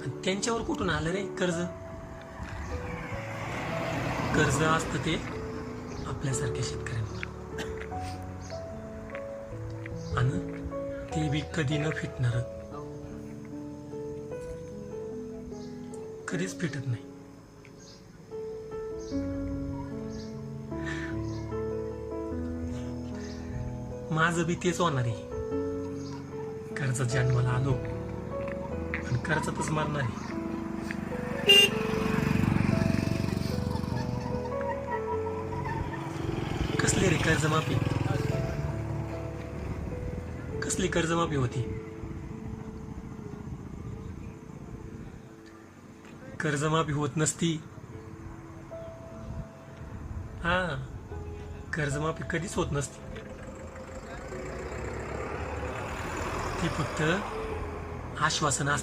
आणि त्यांच्यावर कुठून आलं रे कर्ज? कर्ज असतं ते आपल्यासारख्या शेतकऱ्यांवर. आणि ते बी कधी न फिटणार. कधीच फिटत नाही. माझं बी तेच होणार आहे. कर्ज जन्माला आलो. आणि खर्चातच मार नाही. कसली रे कर्जमाफी? कसली कर्जमाफी होती? कर्जमाफी होत नसती. हा कर्जमाफी कधीच होत नसती. ती फक्त आश्वासन असत